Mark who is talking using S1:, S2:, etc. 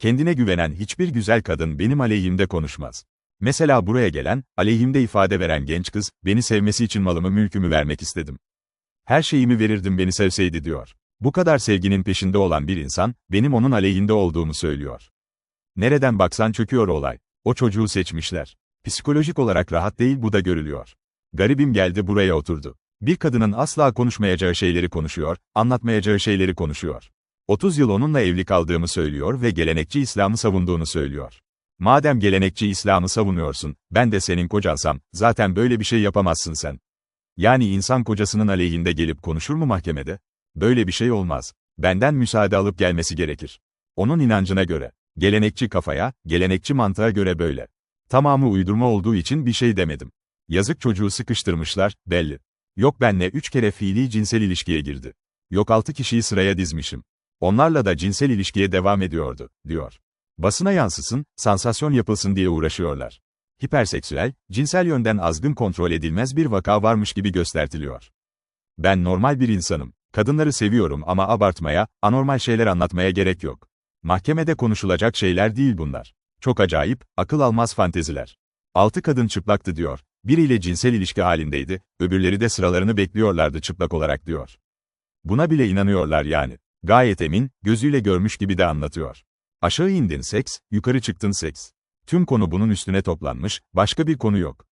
S1: Kendine güvenen hiçbir güzel kadın benim aleyhimde konuşmaz. Mesela buraya gelen, aleyhimde ifade veren genç kız, beni sevmesi için malımı mülkümü vermek istedim. Her şeyimi verirdim beni sevseydi diyor. Bu kadar sevginin peşinde olan bir insan, benim onun aleyhinde olduğumu söylüyor. Nereden baksan çöküyor olay. O çocuğu seçmişler. Psikolojik olarak rahat değil bu da görülüyor. Garibim geldi buraya oturdu. Bir kadının asla konuşmayacağı şeyleri konuşuyor, anlatmayacağı şeyleri konuşuyor. 30 yıl onunla evli kaldığımı söylüyor ve gelenekçi İslam'ı savunduğunu söylüyor. Madem gelenekçi İslam'ı savunuyorsun, ben de senin kocansam, zaten böyle bir şey yapamazsın sen. Yani insan kocasının aleyhinde gelip konuşur mu mahkemede? Böyle bir şey olmaz. Benden müsaade alıp gelmesi gerekir. Onun inancına göre. Gelenekçi kafaya, gelenekçi mantığa göre böyle. Tamamı uydurma olduğu için bir şey demedim. Yazık çocuğu sıkıştırmışlar, belli. Yok benle üç kere fiili cinsel ilişkiye girdi. Yok altı kişiyi sıraya dizmişim. Onlarla da cinsel ilişkiye devam ediyordu, diyor. Basına yansısın, sansasyon yapılsın diye uğraşıyorlar. Hiperseksüel, cinsel yönden azgın kontrol edilmez bir vaka varmış gibi göstertiliyor. Ben normal bir insanım. Kadınları seviyorum ama abartmaya, anormal şeyler anlatmaya gerek yok. Mahkemede konuşulacak şeyler değil bunlar. Çok acayip, akıl almaz fanteziler. Altı kadın çıplaktı diyor. Biriyle cinsel ilişki halindeydi, öbürleri de sıralarını bekliyorlardı çıplak olarak diyor. Buna bile inanıyorlar yani. Gayet emin, gözüyle görmüş gibi de anlatıyor. Aşağı indin seks, yukarı çıktın seks. Tüm konu bunun üstüne toplanmış, başka bir konu yok.